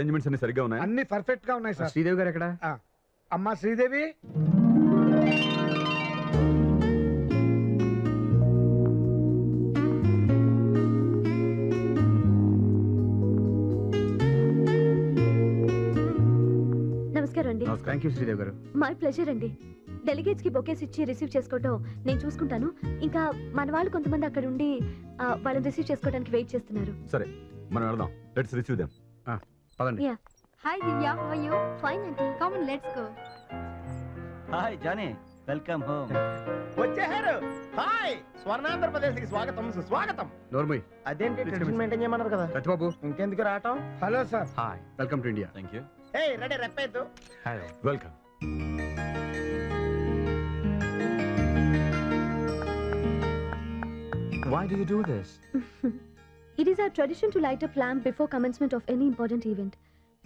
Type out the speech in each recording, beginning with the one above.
Arrangements అన్ని సరిగ్గా ఉన్నాయి? అన్ని పర్ఫెక్ట్గా ఉన్నాయి సార్. శ్రీదేవి గారు ఎక్కడ? అమ్మా శ్రీదేవి. నమస్కారం అండి. థ్యాంక్ యూ శ్రీదేవి గారు. మై ప్లెజర్ అండి. డెలిగేట్స్కి బొకేస్ ఇచ్చి రిసీవ్ చేసుకోవటం నేను చూసుకుంటాను. ఇంకా మన వాళ్ళు కొంతమంది అక్కడ ఉండి వాళ్ళని రిసీవ్ చేసుకోవడానికి వెయిట్ చేస్తున్నారు. సరే మనం వెళ్దాం. లెట్స్ రిసీవ్ దెమ్ పదండి. Hi Divya how you fine aunty come on let's go hi Johnny welcome home వచ్చేసారు హాయ్ స్వర్ణాంధ్రప్రదేశ్కి స్వాగతం సుస్వాగతం. నోర్మయ్ అదేంటి Please come మెయింటైన్ చేయమన్నారు కదా? సత్యబాబు ఇంకెందుకు రావటం? Hello sir hi welcome to India thank you A ready రెప్పేద్దు. Welcome why do you do this It is our tradition to light a lamp before commencement of any important event.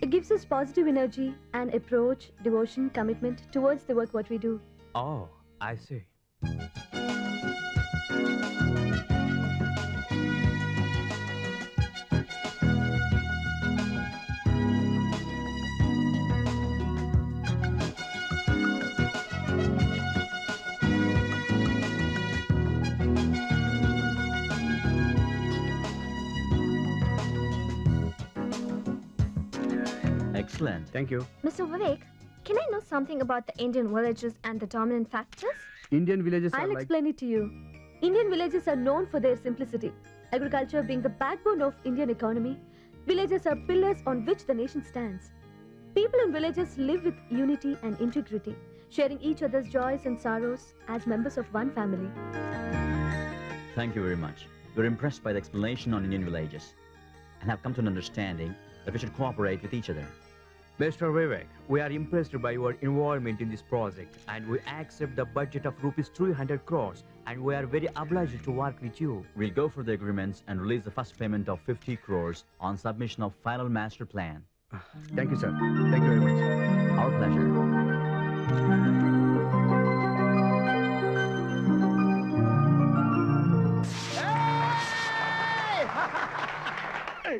It gives us positive energy and approach, devotion, commitment towards the work what we do. Oh, I see. Excellent. Thank you. Mr. Vivek, can I know something about the Indian villages and the dominant factors? Indian villages I'll explain it to you. Indian villages are known for their simplicity. Agriculture being the backbone of Indian economy, villages are pillars on which the nation stands. People in villages live with unity and integrity, sharing each other's joys and sorrows as members of one family. Thank you very much. We're impressed by the explanation on Indian villages and have come to an understanding that we should cooperate with each other. Mr. Vivek, we are impressed by your involvement in this project and we accept the budget of rupees 300 crores and we are very obliged to work with you. We'll go for the agreements and release the first payment of 50 crores on submission of final master plan. Thank you sir thank you very much Our pleasure.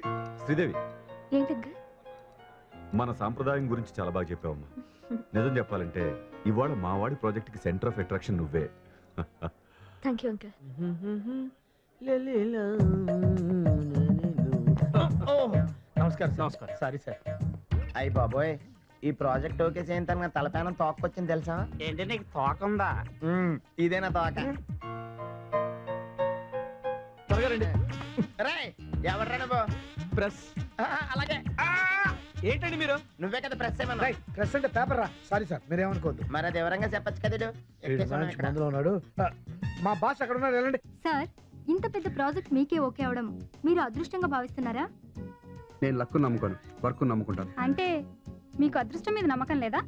Sridevi ఏంటంగా మన సాంప్రదాయం గురించి చాలా బాగా చెప్పావమ్మా. నిజం చెప్పాలంటే ఇవాళ మా వాడి ప్రాజెక్ట్కి సెంటర్ ఆఫ్ అట్రాక్షన్ నువ్వే. థ్యాంక్ యూ అంకుల్ నమస్కారం నమస్కారం. Sorry sir. అయ్యి బాబోయ్ ఈ ప్రాజెక్ట్ ఓకే చేయంత నా తలపైన తోకొచ్చింది తెలుసా? ఏంటి నీకు తోకుందా? మ్మ్, ఇదేనా తోక? త్వరగా రండి. రే ఆ, అలాగే. ఆ, ఏంటండి మీరు? నువ్వే కదా ప్రెస్ ఏమన్నా రైట్ ప్రెస్ అంటే పేపర్ రా. సారీ సార్ మీరేమనుకోవద్దు మరి అది వివరంగా చెప్పొచ్చు కదా. మందులో ఉన్నాడు ఆ, మా బాస్ అక్కడ ఉన్నాడు వెళ్ళండి. సార్ ఇంత పెద్ద ప్రాజెక్ట్ మీకే ఓకే అవడం మీరు అదృష్టంగా భావిస్తున్నారా? నేను లక్కు నమ్ముకోను వర్క్ నమ్ముకుంటాను. అంటే మీకు అదృష్టం మీద నమ్మకం లేదా?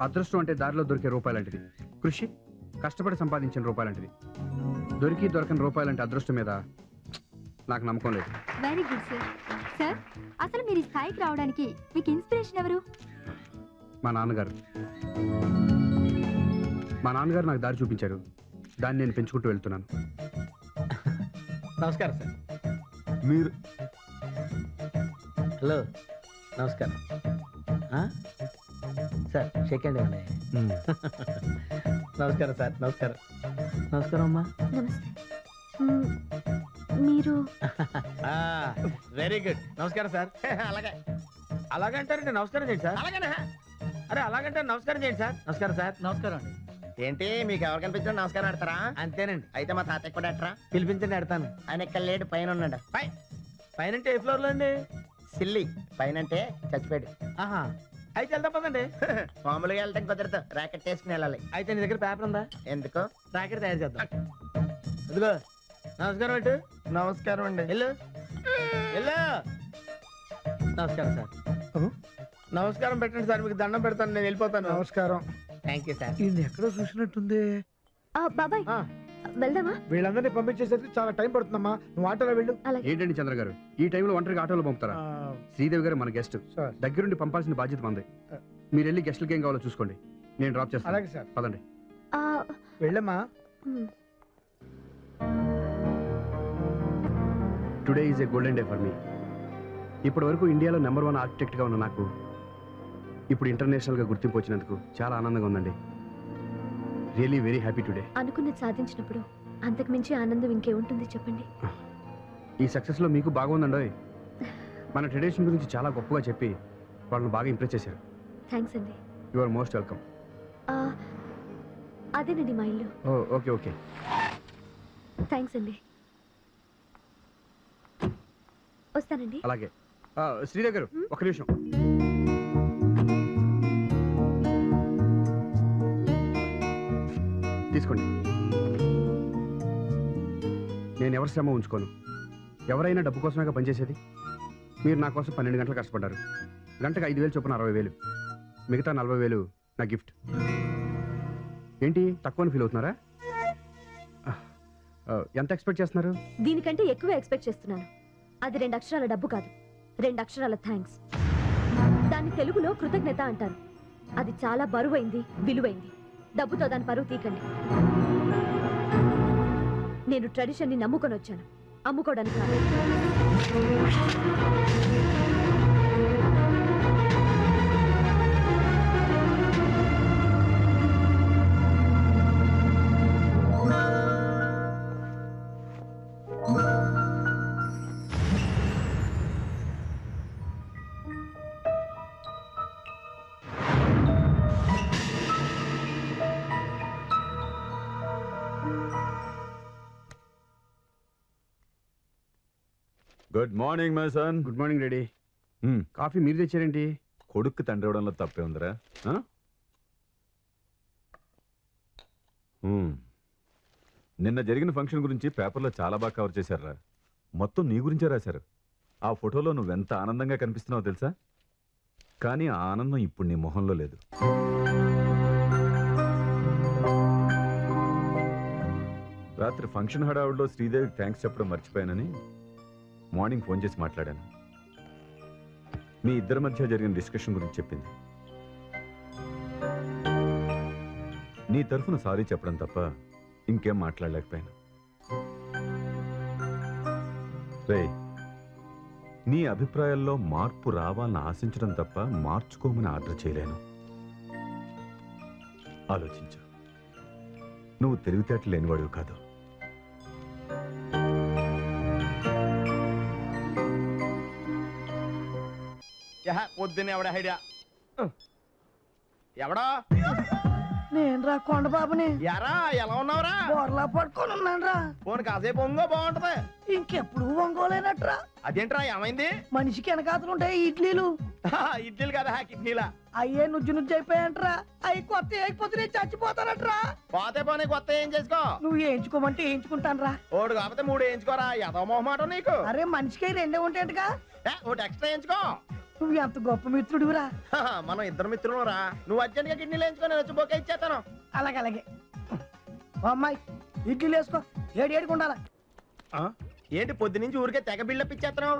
అదృష్టం అంటే దారిలో దొరికే రూపాయలంటిది కృషి కష్టపడి సంపాదించిన రూపాయలంటిది దొరికి దొరకని రూపాయలంటే అదృష్టం మీద నాకు నమ్మకం లేదు. వెరీ గుడ్ సార్ సార్ అసలు మీరు ఈ స్థాయికి రావడానికి మీకు ఇన్స్పిరేషన్ ఎవరు? మా నాన్నగారు. మా నాన్నగారు నాకు దారి చూపించారు. దాన్ని నేను పెంచుకుంటూ వెళ్తున్నాను. నమస్కారం సార్. మీరు హలో నమస్కారం? సార్ షేక్ హ్యాండ్ ఇవ్వండి. నమస్కారం సార్ నమస్కారం. నమస్కారం అమ్మా. నమస్తే. మీరు వెరీ గుడ్. నమస్కారం సార్. అలాగే. అలాగంటారండి నమస్కారం చేయండి సార్. అలాగేనా? అరే అలాగంటారు నమస్కారం చేయండి సార్. నమస్కారం సార్. నమస్కారం అండి. ఏంటి మీకు ఎవరు కనిపించినా నమస్కారం ఆడతారా అంతేనండి. అయితే మా తాతయ్య కూడా ఎట్రా పిలిపించండి ఆడతాను ఆయన ఇక్కడ లేడు పైన ఉన్నాడు. పై. పైన ఏ ఫ్లోర్లో అండి? సిల్లి. పైన అంటే చచ్చిపోయాడు. ఆహా. అయితే వెళ్దాం పదండి. మామూలుగా వెళ్ళటం కుదరదు. ర్యాకెట్ వేసుకుని వెళ్ళాలి. అయితే నీ దగ్గర పేపర్ ఉందా? ఎందుకు? రాకెట్ తయారు చేద్దాం. ఇదిగో. నమస్కారం అంటూ నమస్కారం అండి. వెళ్ళు వెళ్ళు నమస్కారం సార్. నమస్కారం పెట్టండి సార్ మీకు దండం పెడతాను నేను వెళ్ళిపోతాను. నమస్కారం. థ్యాంక్ యూ సార్ ఈయన ఎక్కడో చూసినట్టుంది. ఆ, బాబాయ్. ఆ. వెళ్దామా? వీళ్ళందరినీ పంపించేసరికి చాలా టైం పడుతుందమ్మా. నువ్వు ఆటోలో వెళ్ళు. ఏంటండి చంద్ర గారు ఈ టైంలో ఒంటరిగా ఆటోలో పంపుతారా? శ్రీదేవి గారు మన గెస్ట్. సార్. దగ్గరుండి పంపాల్సిన బాధ్యత మంది. మీరు వెళ్ళి గెస్ట్లకి ఏం కావాలో చూసుకోండి. నేను డ్రాప్ చేస్తాను. అలాగే సార్. పదండి. ఆ, వెళ్ళమ్మా. మ్మ్. Today is a golden day for me ఇప్పటి వరకు ఇండియాలో నెంబర్ వన్ ఆర్కిటెక్ట్గా ఉన్న నాకు ఇప్పుడు ఇంటర్నేషనల్గా గుర్తింపు వచ్చినందుకు చాలా ఆనందంగా ఉందండి. రియలీ వెరీ హ్యాపీ టుడే అనుకున్నది సాధించినప్పుడు అంతకు మించి ఆనందం ఇంకేముంటుంది చెప్పండి. ఈ సక్సెస్లో మీకు బాగుందండోయ్. మన ట్రెడిషన్ గురించి చాలా గొప్పగా చెప్పి వాళ్ళని బాగా ఇంప్రెస్ చేశారు. థ్యాంక్స్ అండి. యు ఆర్ మోస్ట్ వెల్కమ్ అదేనండి మా ఇల్లు. ఓకే ఓకే థ్యాంక్స్ అండి. వస్తానండి. అలాగే. శ్రీదేవి గారు ఒక నిమిషం. తీసుకోండి. నేను ఎవరి శ్రమ ఉంచుకోను? ఎవరైనా డబ్బు కోసమేగా పనిచేసేది? మీరు నా కోసం పన్నెండు గంటలు కష్టపడ్డారు. గంటకు ఐదు వేలు చొప్పున అరవై వేలు. మిగతా నలభై వేలు నా గిఫ్ట్. ఏంటి? తక్కువని ఫీల్ అవుతున్నారా? ఎంత ఎక్స్పెక్ట్ చేస్తున్నారు? దీనికంటే ఎక్కువ ఎక్స్పెక్ట్ చేస్తున్నాను. అది రెండు అక్షరాల డబ్బు కాదు. రెండు అక్షరాల థ్యాంక్స్ దాన్ని తెలుగులో కృతజ్ఞత అంటారు. అది చాలా బరువైంది విలువైంది. డబ్బుతో దాని పరువు తీకండి. నేను ట్రెడిషన్ని నమ్ముకొని వచ్చాను. అమ్ముకోవడానికి good morning my son good morning ready Hmm. Coffee మీరు తెచ్చారేంటి? కొడుక్కి తండ్రి ఇవ్వడంలో తప్పే ఉందిరా? హ్మ్. నిన్న జరిగిన ఫంక్షన్ గురించి పేపర్లో చాలా బాగా కవర్ చేశారురా. మొత్తం నీ గురించే రాశారు. ఆ ఫోటోలో నువ్వెంత ఆనందంగా కనిపిస్తున్నావో తెలుసా? కానీ ఆ ఆనందం ఇప్పుడు నీ మొహంలో లేదు. రాత్రి ఫంక్షన్ హడావుడిలో శ్రీదేవికి థ్యాంక్స్ చెప్పడం మర్చిపోయానని మార్నింగ్ ఫోన్ చేసి మాట్లాడాను. మీ ఇద్దరి మధ్య జరిగిన డిస్కషన్ గురించి చెప్పింది. నీ తరఫున సారీ చెప్పడం తప్ప ఇంకేం మాట్లాడలేకపోయాను. రే నీ అభిప్రాయాల్లో మార్పు రావాలని ఆశించడం తప్ప మార్చుకోమని ఆర్డర్ చేయలేను. ఆలోచించు. నువ్వు తెలివితేటలు లేనివాడివి కాదు. పొద్దున్న ఎవడ హైడియా ఎవడా? నేను రా కొండబాబుని. ఎరా ఎలా ఉన్నావురా? బోర్లా పట్టుకొని ఉన్నాను రా. ఫోన్ కాసేపు ఒంగో బాగుంటది. ఇంకెప్పుడు ఒంగోలేనట్రా అదేంట్రా ఏమైంది? మనిషికి వెనకాతలు ఉంటాయి ఇడ్లీలు. ఇడ్లీలు కదా కిడ్నీలా. అయ్యే నుజ్జు నుజ్జు అయిపోయాయంట్రా. అవి కొత్త వేయకపోతే నేను చచ్చిపోతానట్రా. పోతే పోనీ కొత్త ఏం చేసుకో? నువ్వు వేయించుకోమంటే వేయించుకుంటాను రా ఓడు కాకపోతే మూడు వేయించుకోరా ఎదో మొహమాట నీకు. అరే మనిషికి రెండే ఉంటాయంటగా. ఒకటి ఎక్స్ట్రా వేయించుకో. నువ్వు ఎంత గొప్ప మిత్రుడివిరా? హహ, మనం ఇద్దరు మిత్రులు రా నువ్వు అర్జెంట్గా కిడ్నీలు వేయించుకో నేను వచ్చి బొక్క ఇచ్చేస్తాను. అలాగే అలాగే. అమ్మాయి ఇడ్లీలు వేసుకో. ఏడు ఏడుకు ఉండాలా? ఏంటి పొద్దు నుంచి ఊరికే తెగ బిల్డప్ ఇచ్చేస్తున్నావు?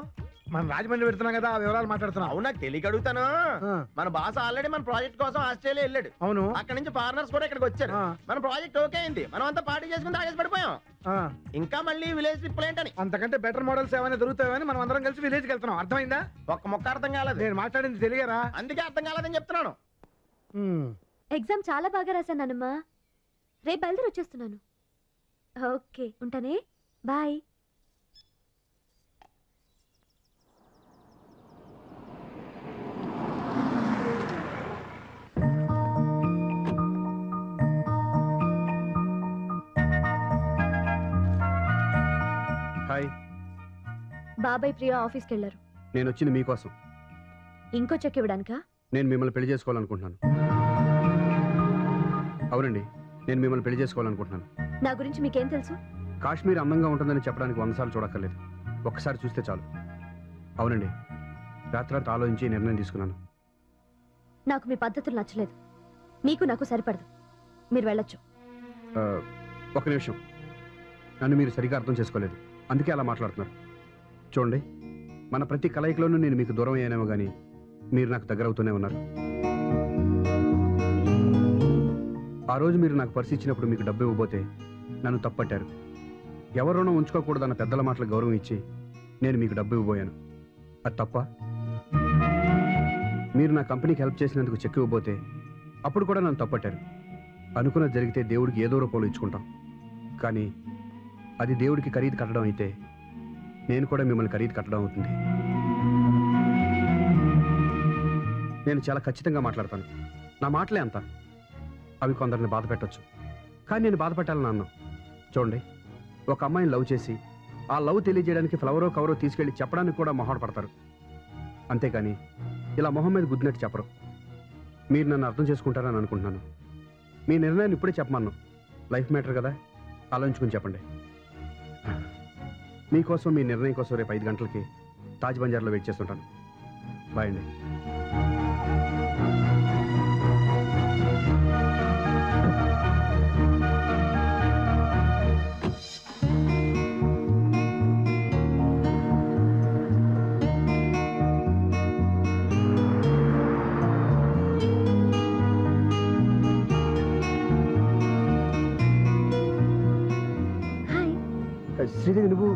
మనం రాజమండ్రి పెడుతున్నాం కదా ఆ వివరాలు మాట్లాడుతున్నాం. అవును? నాకు తెలియక అడుగుతాను ఆ, మన బాస్ ఆల్రెడీ మన ప్రాజెక్ట్ కోసం ఆస్ట్రేలియా వెళ్ళాడు. అవును. అక్కడ నుంచి ఫారినర్స్ కూడా ఇక్కడికి వచ్చారు. ఆ, మన ప్రాజెక్ట్ ఓకే అయింది. మనం అంతా పార్టీ చేసుకుని తాగేసి పడిపోయాం. ఆ. ఇంకా మళ్ళీ విలేజ్ ట్రిప్ ఏంటని? అంతకంటే బెటర్ మోడల్స్ ఏమైనా దొరుకుతాయని మనం అందరం కలిసి విలేజ్కి వెళ్తున్నాం. అర్థమైందా? ఒక్క మొక్క అర్థం కాలేదు. నేను మాట్లాడింది తెలియరా? అందుకే అర్థం కాలేదని చెప్తున్నాను. ఎగ్జామ్ చాలా బాగా రాశానమ్మా రేపు బయలుదేరి వచ్చేస్తున్నాను. ఓకే ఉంటానే. బాయ్. బాబాయ్ ప్రియ ఆఫీస్కి వెళ్ళారు నేను వచ్చింది మీకోసం. ఇంకో చెక్ ఇవ్వడానికా? నేను మిమ్మల్ని పెళ్ళి చేసుకోవాలనుకుంటున్నాను. అవునండి నేను మిమ్మల్ని పెళ్ళి చేసుకోవాలనుకుంటున్నాను. నా గురించి మీకేం తెలుసు? కాశ్మీర్ అందంగా ఉంటుందని చెప్పడానికి వందసార్లు చూడక్కర్లేదు. ఒక్కసారి చూస్తే చాలు. అవునండి రాత్రాంత ఆలోచించి నిర్ణయం తీసుకున్నాను. నాకు మీ పద్ధతులు నచ్చలేదు. మీకు నాకు సరిపడదు. మీరు వెళ్ళొచ్చు. ఒక నిమిషం. నన్ను మీరు సరిగా అర్థం చేసుకోలేదు. అందుకే అలా మాట్లాడుతున్నారు. చూడండి మన ప్రతి కలయికలోనూ నేను మీకు దూరం అయ్యానేమో కానీ మీరు నాకు దగ్గర అవుతూనే ఉన్నారు. ఆ రోజు మీరు నాకు పరిస్థితి ఇచ్చినప్పుడు మీకు డబ్బు ఇవ్వబోతే నన్ను తప్పట్టారు. ఎవరు రుణం ఉంచుకోకూడదన్న పెద్దల మాటలు గౌరవం ఇచ్చి నేను మీకు డబ్బు ఇవ్వబోయాను. అది తప్ప మీరు నా కంపెనీకి హెల్ప్ చేసినందుకు చెక్ ఇవ్వబోతే అప్పుడు కూడా నన్ను తప్పట్టారు. అనుకున్నది జరిగితే దేవుడికి ఏదో రూపంలో ఇచ్చుకుంటాం. కానీ అది దేవుడికి ఖరీదు కట్టడం అయితే నేను కూడా మిమ్మల్ని ఖరీదు కట్టడం అవుతుంది. నేను చాలా ఖచ్చితంగా మాట్లాడతాను. నా మాటలే అంత. అవి కొందరిని బాధ పెట్టచ్చు. కానీ నేను బాధ పెట్టాలని అన్నాను చూడండి ఒక అమ్మాయిని లవ్ చేసి ఆ లవ్ తెలియజేయడానికి ఫ్లవరో కవరో తీసుకెళ్ళి చెప్పడానికి కూడా మొహాడు పడతారు. అంతేకాని ఇలా మొహం మీద గుద్దినట్టు చెప్పరు. మీరు నన్ను అర్థం చేసుకుంటారని అనుకుంటున్నాను. మీ నిర్ణయాన్ని ఇప్పుడే చెప్పమన్నాను లైఫ్ మ్యాటర్ కదా? ఆలోచించుకుని చెప్పండి. మీకోసం మీ నిర్ణయం కోసం రేపు ఐదు గంటలకి తాజ్ బంజార్లో వెయిట్ చేస్తుంటాను. బాయ్ అండి. హాయ్ శ్రీదేవి నువ్వు